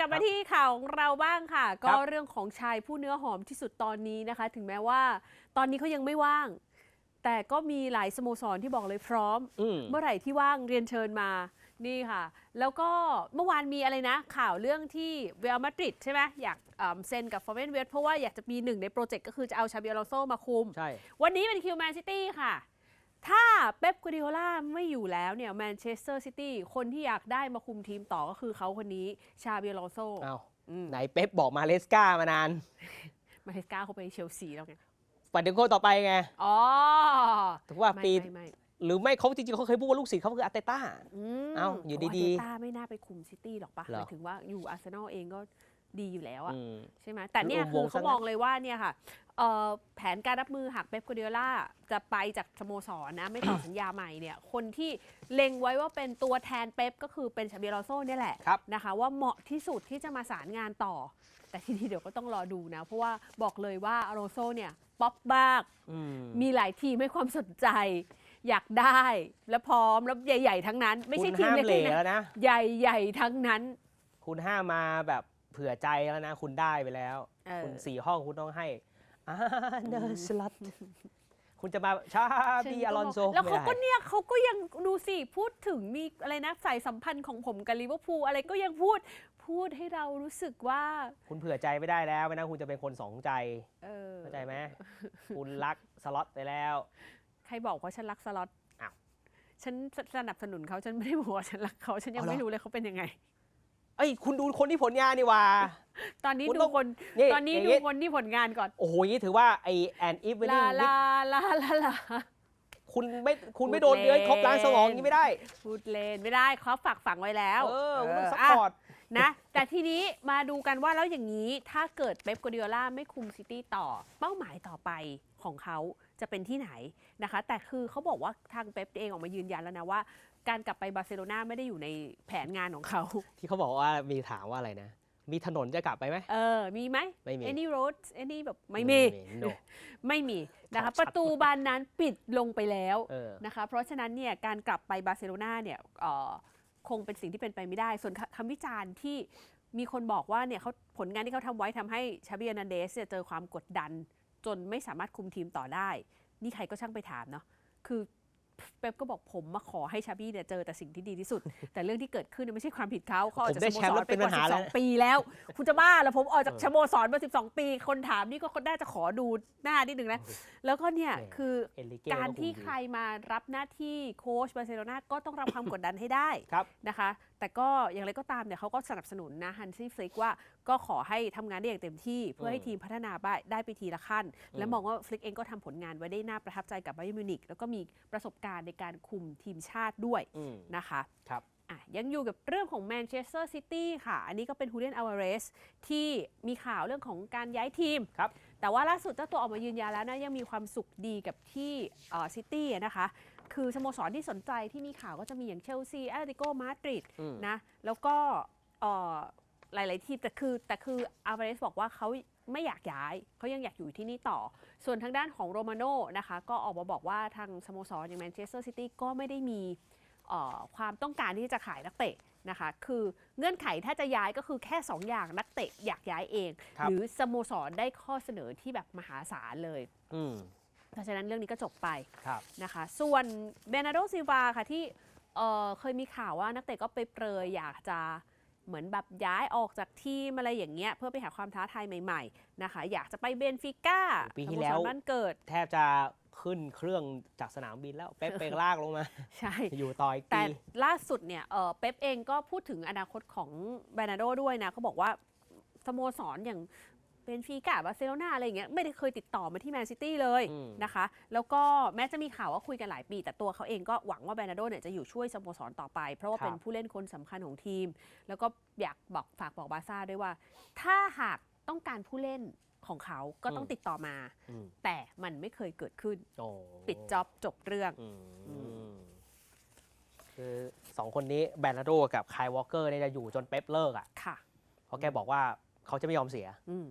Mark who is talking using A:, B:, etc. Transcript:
A: กลับมาที่ข่าวของเราบ้างค่ะ ก็
B: ครับ
A: เรื่องของชายผู้เนื้อหอมที่สุดตอนนี้นะคะ ถึงแม้ว่า ตอนนี้เขายังไม่ว่าง แต่ก็มีหลายสโมสรที่บอกเลยพร้อม
B: อืม
A: เมื่อไหร่ที่ว่างเรียนเชิญมานี่ค่ะ แล้วก็เมื่อวานมีอะไรนะ ข่าวเรื่องที่เวลมาดริดใช่ไหมอยากเอิ่มเซ็นกับฟอร์เรนเวสเพราะว่าอยากจะมีหนึ่งในโปรเจกต์ก็คือจะเอาชาบิอลอนโซมาคุม
B: ใช่
A: วันนี้เป็นคิวแมนซิตี้ค่ะ ถ้าเป๊ปกูดิโอล่าไม่อยู่แล้วเนี่ยแมนเชสเตอร์ซิตี้คนที่อยากได้มาคุมทีมต่อก็คือเขาคนนี้ชาบิอลอนโซ
B: เอา
A: อืม
B: ไหนเป๊ปบอกมาเลสกามานาน
A: มาเทสกาเขาไปเชลซีแล้วไง
B: ปัดถึงคนต่อไปไง
A: อ๋อ
B: ถือว่า
A: ไม่
B: ปี
A: ไม่ไม่
B: หรือไม่เขาจริงๆเขาเคยพูดว่าลูกศิษย์เขาคืออาร์เตต้า
A: ม
B: เอ้าอยู่
A: โดี
B: ๆ
A: อาร์เตต้าไม่น่าไปคุมซิตี้หรอกปะ
B: เหรอ
A: หมายถึงว่าอยู่อาร์เซนอลเองก็ ดีอยู่แล้วอะ
B: อืม
A: ใช่ไหมแต่เนี่ย
B: คือ
A: คือ
B: วง
A: เขา
B: ซะงั้น
A: มองเลยว่าเนี่ยค่ะเอ่อแผนการรับมือหากเป๊ปกูดิโอล่าจะไปจากสโมสรนะ ไม่ต่อสัญญาใหม่เนี่ย คนที่เล็งไว้ว่าเป็นตัวแทนเป๊ปก็คือเป็นชาบิอลอนโซเนี่ยแหละ
B: ครับ
A: นะคะ ว่าเหมาะที่สุดที่จะมาสารงานต่อ แต่ทีนี้เดี๋ยวก็ต้องรอดูนะ เพราะว่าบอกเลยว่าอโรโซเนี่ยป๊อปบ้าก
B: อืม
A: มีหลายทีมให้ความสนใจ อยากได้และพร้อมแล้วใหญ่ ๆ ทั้งนั้น ไม่ใช่
B: คุณ
A: ทีม
B: ห้าม
A: เล็
B: เหล่
A: กๆนะ
B: แล้วนะ
A: ใหญ่ๆทั้งนั้น
B: คุณห้ามมาแบบ เผื่อใจแล้วนะ คุณได้ไปแล้ว
A: เออ
B: คุณสี่ห้องคุณต้องให้อาเดอร์สลัดคุณจะมาชาบีอลอนโซ
A: แล้วเขาก็
B: ไม่ได้
A: เนี่ยเขาก็ยังดูสิ พูดถึงมีอะไรนะสายสัมพันธ์ของผมกับลิเวอร์พูลอะไรก็ยังพูดพูดให้เรารู้สึกว่า
B: คุณเผื่อใจไม่ได้แล้วไม่นะคุณจะเป็นคนสองใจ
A: เออ
B: เข้าใจไหมคุณรักสล็อตไปแล้ว
A: ใครบอกว่าฉันรักสล็อต
B: อ้าว
A: ฉันสนับสนุนเขาฉันไม่ได้บอกว่าฉันรักเขาฉันยัง
B: เอาเหรอ
A: ไม่รู้เลยเขาเป็นยังไง
B: เอ้ยคุณดูคนที่ผลงานนี่หว่า
A: ตอนนี้
B: คุณ
A: ดู
B: ต้อง
A: คน
B: นี่
A: ตอนนี้
B: อย่าง
A: ดู
B: งี้
A: คนที่ผลงานก่อน
B: โอ้โหอย่างนี้ถือว่าไอแอนอีฟเว
A: ลา
B: นิ่ง
A: ลาลาลาลา
B: คุณไม่คุณไม่
A: พู
B: โด
A: ด
B: นเดือน
A: เล่น
B: ครบล้านสมองอย่างนี้ไม่ได้
A: พูดเล่นไม่ได้เขาฝากฝังไว้แล้ว
B: เออคุณต้องซัพ
A: อะ
B: พอร์ต
A: นะ แต่ทีนี้มาดูกันว่าแล้วอย่างนี้ถ้าเกิดเป๊ปกัวดิโอล่าไม่คุมซิตี้ต่อ เป้าหมายต่อไปของเขาจะเป็นที่ไหนนะคะ แต่คือเขาบอกว่าทางเป๊ปเองออกมายืนยันแล้วนะว่า การกลับไปบาร์เซโลนาไม่ได้อยู่ในแผนงานของเขา
B: ที่เขาบอกว่ามีถามว่าอะไรนะ มีถนนจะกลับไปไหม
A: เออ มีไหม
B: ไม่มี
A: any road any แบบไม่มี
B: โน
A: ไม่มีนะคะ
B: ขอชัด
A: ประตูบานนั้นปิดลงไปแล้ว
B: เออ
A: นะคะ เพราะฉะนั้นเนี่ยการกลับไปบาร์เซโลนาเนี่ยเอ่อ คงเป็นสิ่งที่เป็นไปไม่ได้ ส่วนคำวิจารณ์ที่มีคนบอกว่าเนี่ยเขาผลงานที่เขาทำไว้ทำให้ชาบิอนันเดสเนี่ยเจอความกดดัน จนไม่สามารถคุมทีมต่อได้ นี่ใครก็ช่างไปถามเนาะคือ เป๊ปก็บอกผมมาขอให้ชาบี้เนี่ยเจอแต่สิ่งที่ดีที่สุด แต่เรื่องที่เกิดขึ้นเนี่ยไม่ใช่ความผิดเขาเขาออกจาก
B: ผมได้
A: สโม
B: แชมป์
A: ส
B: แล้
A: ร
B: ว
A: ไป
B: เป็น
A: ก
B: ปั
A: ว่า
B: ญหาแล้ว
A: 12 ปีแล้ว คุณจะบ้าแล้วผมออกจาก
B: เออ
A: สโมสรมา 12 ปี คนถามนี่ก็คนน่าจะขอดูหน้านิดนึงนะแล้วก็เนี่ย
B: แหม่
A: คือ
B: เอลิเก้
A: การ
B: คุม
A: ที่
B: ดี
A: ใครมารับหน้าที่โค้ชบาร์เซโลนาก็ต้องรับความกดดันให้ได้
B: ครับ
A: นะคะ แต่ก็อย่างไรก็ตามเนี่ยเขาก็สนับสนุนนะฮันซี่ฟลิกว่าก็ขอให้ทำงานได้อย่างเต็มที่ เพื่อให้
B: อืม
A: ทีมพัฒนาไปได้ไปทีละขั้น และ
B: อืม
A: มองว่าฟลิกเองก็ทำผลงานไว้ได้น่าประทับใจกับไบเอร์มิวนิกแล้วก็มีประสบการณ์ในการคุมทีมชาติด้วย
B: อืม
A: นะคะ
B: ครับ
A: อะยังอยู่กับเรื่องของแมนเชสเตอร์ซิตี้ค่ะ อันนี้ก็เป็นฮูเลียนอ l วาเรสที่มีข่าวเรื่องของการย้ายทีม
B: ครับ
A: แต่ว่าล่าสุดเจ้าตัวออกมายืนยันแล้วนะ ยังมีความสุขดีกับที่ซิตี้นะคะ คือสโมสรที่สนใจที่มีข่าวก็จะมีอย่างเชลซีแอตเลติโกมาดริด
B: อืม
A: นะ แล้วก็เอ่อหลาย ๆ ทีมแต่คือแต่คืออ l วาเรสบอกว่าเขา ไม่อยากย้ายเขายังอยากอยู่ที่นี่ต่อ ส่วนทางด้านของโรมาโน่นะคะก็ออกมาบอกว่าทางสโมสรอย่างแมนเชสเตอร์ซิตี้ก็ไม่ได้มีเอ่อความต้องการที่จะขายนักเตะนะคะคือเงื่อนไขถ้าจะย้ายก็คือแค่ 2 อย่างนักเตะอยากย้ายเอง
B: ครับ
A: หรือสโมสรได้ข้อเสนอที่แบบมหาศาลเลย
B: อืม
A: เพราะฉะนั้นเรื่องนี้ก็จบไป
B: ครับ
A: นะคะ ส่วนเบนาโดซิลวาค่ะที่เอ่อเคยมีข่าวว่านักเตะก็ไปเปรยอยากจะ เหมือนแบบย้ายออกจากทีมอะไรอย่างเงี้ยเพื่อไปหาความท้าทายใหม่ๆนะคะ อยากจะไปเบนฟิก้า
B: ปีที่แล้ว
A: สโมสรบ้านเกิด
B: แทบจะขึ้นเครื่องจากสนามบินแล้ว เป๊ปเปลากลงมา
A: ใช่
B: อยู่ต่ออีก
A: แต่
B: ปี
A: ล่าสุดเนี่ยเอ่อเป๊ปเองก็พูดถึงอนาคตของเบนาโดด้วยนะเขาบอกว่าสโมสรอย่าง เป็นฟีกาบาร์เซโลนาอะไรอย่างเงี้ยไม่ได้เคยติดต่อมาที่แมนซิตี้เลย
B: อืม
A: นะคะ แล้วก็แม้จะมีข่าวว่าคุยกันหลายปี แต่ตัวเขาเองก็หวังว่าเบนาโดเนี่ยจะอยู่ช่วยสโมสรต่อไป เพราะว่า
B: ครับ
A: เป็นผู้เล่นคนสำคัญของทีม แล้วก็อยากบอกฝากบอกบาร์ซ่าด้วยว่า ถ้าหากต้องการผู้เล่นของเขาก็ต้องติดต่อมา
B: อืม
A: แต่มันไม่เคยเกิดขึ้น
B: โอ้
A: ปิดจ็อบจบเรื่อง
B: อืม
A: อืม
B: คือสองคนนี้แบรนาโดกับคายวอลเกอร์เนี่ยจะอยู่จนเป๊ปเลิกอะ
A: ค่ะ
B: เพราะแกบอกว่าเขาจะไม่ยอมเสีย
A: อืม